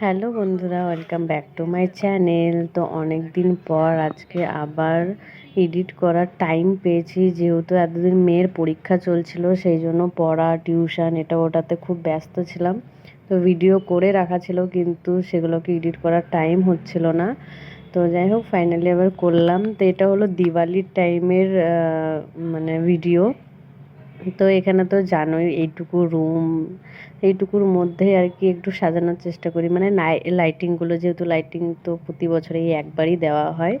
Hello বন্ধুরা, welcome back to my channel. তো অনেক দিন পর আজকে আবার এডিট করার টাইম পেয়েছি। যেহেতু এতদিন মেয়ের পরীক্ষা চলছিল, সেই জন্য পড়া, টিউশন, এটা ওটাতে খুব ব্যস্ত ছিলাম। তো ভিডিও করে রাখা ছিল, কিন্তু সেগুলোকে এডিট করার টাইম হচ্ছিল না। তো যাই হোক, ফাইনালি আবার করলাম। তো এটা হলো দিওয়ালির টাইমের মানে ভিডিও। তো এখানে তো জানোই এইটুকু রুম এইটুকুর মধ্যে আর কি একটু সাজানোর চেষ্টা করি। মানে লাইটিংগুলো যেহেতু লাইটিং তো প্রতি বছরে একবারই দেওয়া হয়।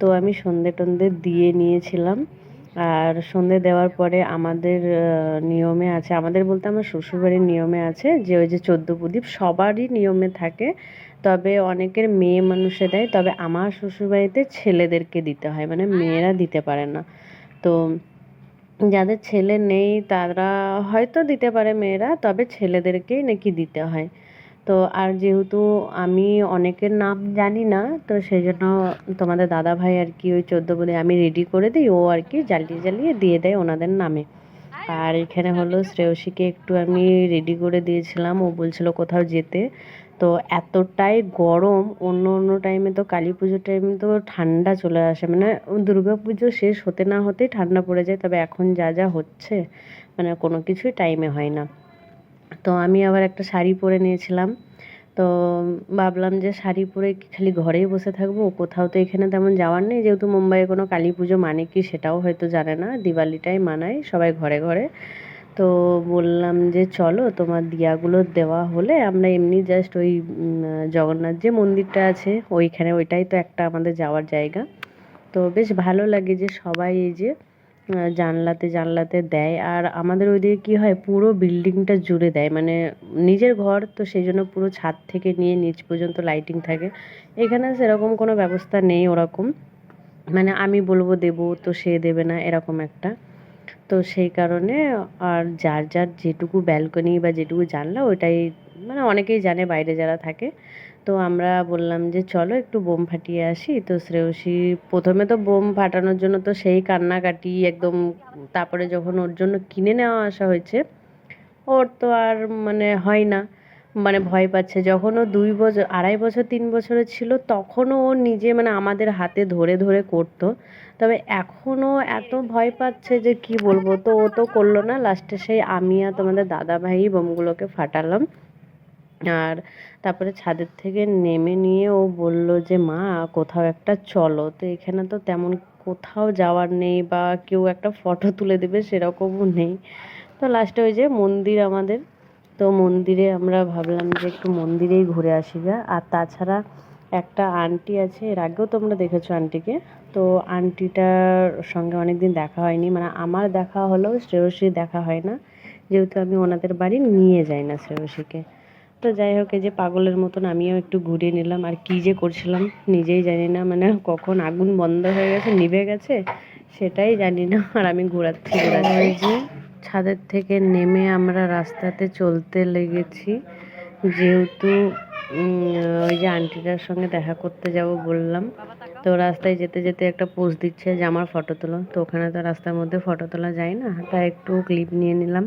তো আমি সন্ধে টন্ধে দিয়ে নিয়েছিলাম। আর সন্ধে দেওয়ার পরে আমাদের নিয়মে আছে, আমাদের বলতে আমার শ্বশুরবাড়ির নিয়মে আছে যে ওই যে চোদ্দ প্রদীপ সবারই নিয়মে থাকে। তবে অনেকের মেয়ে মানুষে দেয়, তবে আমার শ্বশুরবাড়িতে ছেলেদেরকে দিতে হয়। মানে মেয়েরা দিতে পারে না। তো যাদের ছেলে নেই, তারা হয়তো দিতে পারে মেয়েরা, তবে ছেলেদেরকেই নাকি দিতে হয়। তো আর যেহেতু আমি অনেকের নাম জানি না, তো সেই জন্য তোমাদের দাদা ভাই আর কি ওই চোদ্দ বলে আমি রেডি করে দিই, ও আর কি জ্বালিয়ে জ্বালিয়ে দিয়ে দেয় ওনাদের নামে। আর এখানে হলো শ্রেয়সীকে একটু আমি রেডি করে দিয়েছিলাম, ও বলছিল কোথাও যেতে। তো এতটাই গরম, অন্য অন্য টাইমে তো কালী পুজোর টাইমে তো ঠান্ডা চলে আসে। মানে দুর্গা পুজো শেষ হতে না হতেই ঠান্ডা পড়ে যায়, তবে এখন যা যা হচ্ছে মানে কোনো কিছুই টাইমে হয় না। তো আমি আবার একটা শাড়ি পরে নিয়েছিলাম। তো ভাবলাম যে শাড়ি পরে খালি ঘরেই বসে থাকব? কোথাও তো এখানে তেমন যাওয়ার নেই। যেহেতু মুম্বাইয়ে কোনো কালী পুজো মানে কি সেটাও হয়তো জানে না। দিওয়ালিটাই মানায় সবাই ঘরে ঘরে। তো বললাম যে চলো তোমার দিয়াগুলো দেওয়া হলে আমরা এমনি জাস্ট ওই জগন্নাথ যে মন্দিরটা আছে, ওইখানে ওইটাই তো একটা আমাদের যাওয়ার জায়গা। তো বেশ ভালো লাগে যে সবাই এই যে জানলাতে জানলাতে দেয়। আর আমাদের ওইদিকে কী হয়, পুরো বিল্ডিংটা জুড়ে দেয়। মানে নিজের ঘর, তো সেই জন্য পুরো ছাদ থেকে নিয়ে নিচ পর্যন্ত লাইটিং থাকে। এখানে সেরকম কোনো ব্যবস্থা নেই ওরকম। মানে আমি বলব দেবো, তো সে দেবে না, এরকম একটা। তো সেই কারণে আর যার যার যেটুকু ব্যালকনি বা যেটুকু জানলা ওটাই মানে অনেকেই জানে বাইরে যারা থাকে। তো আমরা বললাম যে চলো একটু বোম ফাটিয়ে আসি। তো শ্রেয়সী প্রথমে তো বোম ফাটানোর জন্য তো সেই কান্নাকাটি একদম তারপরে যখন ওর জন্য কিনে নেওয়া আসা হয়েছে, ওর তো আর মানে হয় না। মানে ভয় পাচ্ছে। যখন ও দুই বছর আড়াই বছর, তিন বছরের ছিল, তখনও ও নিজে মানে আমাদের হাতে ধরে ধরে করতো। তবে এখনও এত ভয় পাচ্ছে যে কি বলব? তো ও তো করল না। লাস্টে সেই আমি আর তোমাদের দাদা ভাই বোমগুলোকে ফাটালাম। আর তারপরে ছাদের থেকে নেমে নিয়ে ও বলল যে, মা, কোথাও একটা চলো। তো এখানে তো তেমন কোথাও যাওয়ার নেই বা কেউ একটা ফটো তুলে দেবে সেরকমও নেই। তো লাস্টে ওই যে মন্দির আমাদের তো মন্দিরে আমরা ভাবলাম যে একটু মন্দিরেই ঘুরে আসি গা। আর তাছাড়া একটা আন্টি আছে এর আগেও তোমরা দেখেছ আন্টিকে। তো আন্টিটার সঙ্গে অনেক দিন দেখা হয়নি। মানে আমার দেখা হলেও শ্রেয়সীর দেখা হয় না। যেহেতু আমি ওনাদের বাড়ি নিয়ে যাই না শ্রেয়সীকে। তো যাই হোক এই যে পাগলের মতন আমিও একটু ঘুরে নিলাম। আর কী যে করছিলাম নিজেই জানি না। মানে কখন আগুন বন্ধ হয়ে গেছে নিভে গেছে সেটাই জানি না। আর আমি ঘোরাচ্ছি ঘোরাচ্ছি যে ছাদের থেকে নেমে আমরা রাস্তাতে চলতে লেগেছি। যেহেতু ওই যে আন্টিটার সঙ্গে দেখা করতে যাব বললাম, তো রাস্তায় যেতে যেতে একটা পোজ দিচ্ছে যে আমার ফটো তোলো। তো ওখানে তো রাস্তার মধ্যে ফটো তোলা যায় না, তাই একটু ক্লিপ নিয়ে নিলাম।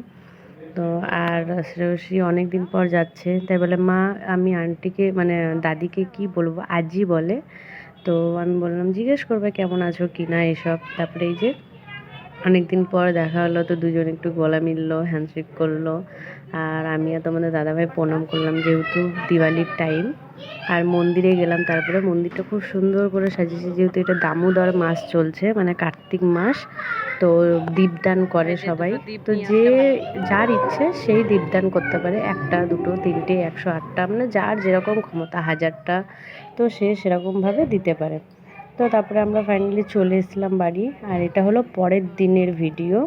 তো আর শ্রেয়সী অনেক দিন পর যাচ্ছে, তাই বলে, মা, আমি আন্টিকে মানে দাদিকে কি বলব, আজই বলে। তো আমি বললাম, জিজ্ঞেস করবে কেমন আছো, কি না, এসব। তারপরে এই যে অনেক দিন পর দেখা হলো তো দুজন একটু গলা মিললো হ্যান্ডশেক করল। আর আমি আর তোমাদের দাদাভাই প্রণাম করলাম যেহেতু দিওয়ালির টাইম আর মন্দিরে গেলাম তারপরে মন্দিরটা খুব সুন্দর করে সাজিয়েছে যেহেতু এটা দামোদর মাস চলছে মানে কার্তিক মাস। তো দীপদান করে সবাই। তো যে যার ইচ্ছে সেই দীপদান করতে পারে। একটা দুটো তিনটে একশো আটটা মানে যার যেরকম ক্ষমতা হাজারটা তো সে সেরকমভাবে দিতে পারে। তো তারপরে আমরা ফাইনালি চলে এসেছিলাম বাড়ি। আর এটা হলো পরের দিনের ভিডিও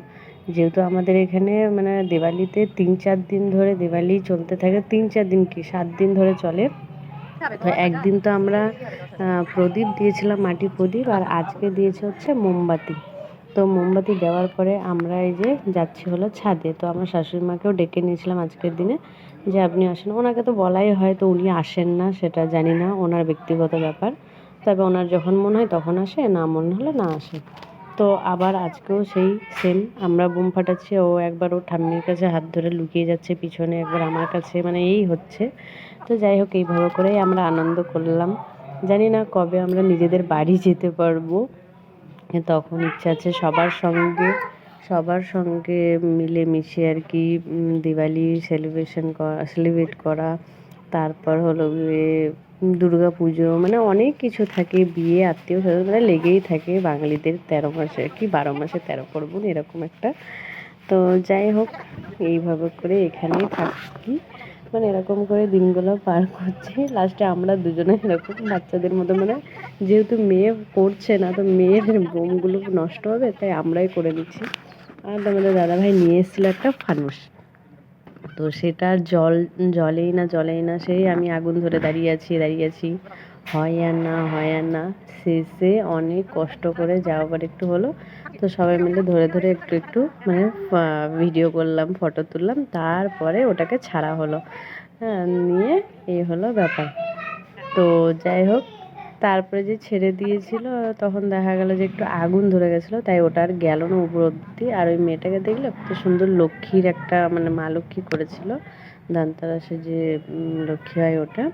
যেহেতু আমাদের এখানে মানে দিওয়ালিতে তিন চার দিন ধরে দিওয়ালি চলতে থাকে, তিন চার দিন কি? সাত দিন ধরে চলে। তো একদিন তো আমরা প্রদীপ দিয়েছিলাম, মাটি প্রদীপ, আর আজকে দিয়েছে হচ্ছে মোমবাতি। তো মোমবাতি দেওয়ার পরে আমরা এই যে যাচ্ছি হলো ছাদে। তো আমার শাশুড়ি মাকেও ডেকে নিয়েছিলাম আজকের দিনে যে আপনি আসেন। ওনাকে তো বলাই হয় তো উনি আসেন না, সেটা জানি না, ওনার ব্যক্তিগত ব্যাপার। তবে ওনার যখন মনে হয় তখন আসে, না মনে হলে না আসে। তো আবার আজকেও সেই সেম আমরা বোম ফাটাচ্ছি, ও একবার ও ঠাম্মির কাছে হাত ধরে লুকিয়ে যাচ্ছে, পিছনে একবার আমার কাছে মানে এই হচ্ছে। তো যাই হোক, এইভাবে করেই আমরা আনন্দ করলাম। জানি না কবে আমরা নিজেদের বাড়ি যেতে পারব। তখন ইচ্ছা আছে সবার সঙ্গে সবার সঙ্গে মিলেমিশে আর কি দিওয়ালি সেলিব্রেশন করা সেলিব্রেট করা। তারপর হলো দুর্গা পুজো মানে অনেক কিছু থাকে, বিয়ে, আত্মীয় স্বজন মানে লেগেই থাকে। বাঙালিদের তেরো মাসে কি, বারো মাসে তেরো পার্বণ, এরকম একটা। তো যাই হোক, এইভাবে করে এখানেই থাকি। মানে এরকম করে দিনগুলো পার করছি। লাস্টে আমরা দুজনে এরকম বাচ্চাদের মতো মানে যেহেতু মেয়ে করছে না, তো মেয়ের বোমগুলো নষ্ট হবে, তাই আমরাই করে দিচ্ছি। আর আমাদের দাদাভাই নিয়ে এসেছিল একটা ফানুস তো সেটা আর জল, জলেই না জলেই না, সেই আমি আগুন ধরে দাঁড়িয়ে আছি দাঁড়িয়ে আছি। হয় আর না, হয় আর না, শেষে অনেক কষ্ট করে যা আবার একটু হলো, তো সবাই মিলে ধরে ধরে একটু একটু মানে ভিডিও করলাম ফটো তুললাম, তারপরে ওটাকে ছাড়া হলো। হ্যাঁ নিয়ে এই হলো ব্যাপার। তো যাই হোক তারপরে যে ছেড়ে দিয়েছিল, তখন দেখা গেল যে একটু আগুন ধরে গেছিল, তাই ওটা আর গেল না উপর অব্দি আর ওই মেয়েটাকে দেখলে কত সুন্দর লক্ষ্মীর একটা মানে মা লক্ষ্মী করেছিল ধানতেরাসে যে লক্ষ্মী হয় ওটা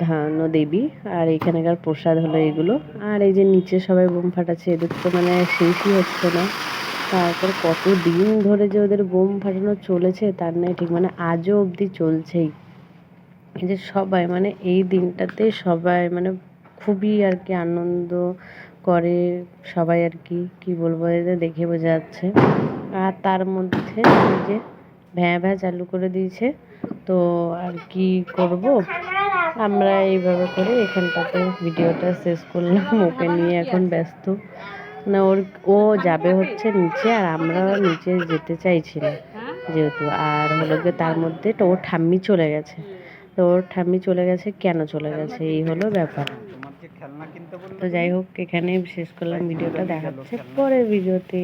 ধান দেবী। আর এখানকার প্রসাদ হলো এগুলো। আর এই যে নিচে সবাই বোম ফাটাচ্ছে, এদের তো মানে শেষই হচ্ছে না। তারপর কত দিন ধরে যে ওদের বোম ফাটানো চলেছে, তার নাই ঠিক মানে আজও অবধি চলছেই। এই যে সবাই মানে এই দিনটাতে সবাই মানে খুবই আর কি আনন্দ করে সবাই আর কি কি বলব এদের দেখে বোঝা যাচ্ছে। আর তার মধ্যে যে ভ্যাঁ ভ্যাঁ চালু করে দিয়েছে, তো আর কি করব? আমরা এইভাবে করে এখানটাতে ভিডিওটা শেষ করলাম। ওকে নিয়ে এখন ব্যস্ত। না, ওর, ও যাবে হচ্ছে নিচে আর আমরা নিচে যেতে চাইছি না যেহেতু। আর হলো গিয়ে তার মধ্যে তো ওর ঠাম্মি চলে গেছে। তো ওর ঠাম্মি চলে গেছে, কেন চলে গেছে? এই হলো ব্যাপার তোমার যে খেলনা কিনতে বলল তো যাই হোক এখানে শেষ করলাম। ভিডিওটা দেখাচ্ছে পরের ভিডিওতে।